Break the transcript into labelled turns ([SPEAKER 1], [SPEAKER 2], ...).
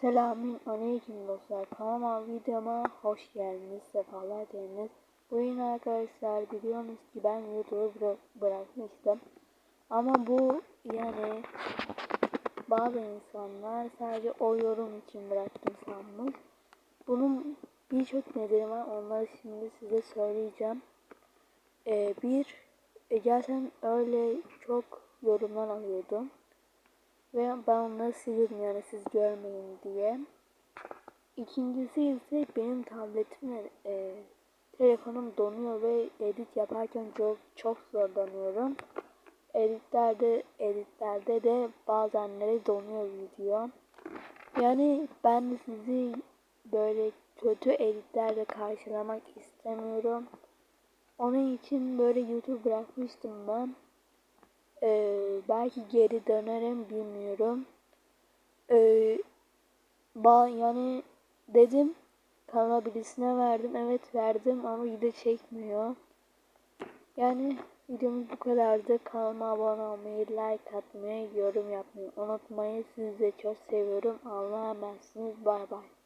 [SPEAKER 1] Selamün aleyküm dostlar. Kanalıma videoma hoş geldiniz. Sefalar geldiniz. Bugün arkadaşlar biliyorsunuz ki ben YouTube'u bıra bırakmıştım. Ama bu yani bazı insanlar sadece o yorum için bıraktım sanmış. Bunun birçok nedeni var. Onları şimdi size söyleyeceğim. Ee, bir, e, gerçekten öyle çok yorumlar alıyordum. Ve ben onları siliyordum yani siz görmeyin diye. İkincisi ise benim tabletimle e, telefonum donuyor ve edit yaparken çok çok zorlanıyorum. Editlerde editlerde de bazenleri donuyor video. Yani ben de sizi böyle kötü editlerle karşılamak istemiyorum. Onun için böyle YouTube bırakmıştım ben. Ee, belki geri dönerim bilmiyorum. Ee, ba yani dedim kanala birisine verdim. Evet verdim ama video çekmiyor. Yani videomuz bu kadardı. Kanalıma abone olmayı, like atmayı, yorum yapmayı unutmayın. Sizi de çok seviyorum. Allah'a emanetsiniz. Bay bay.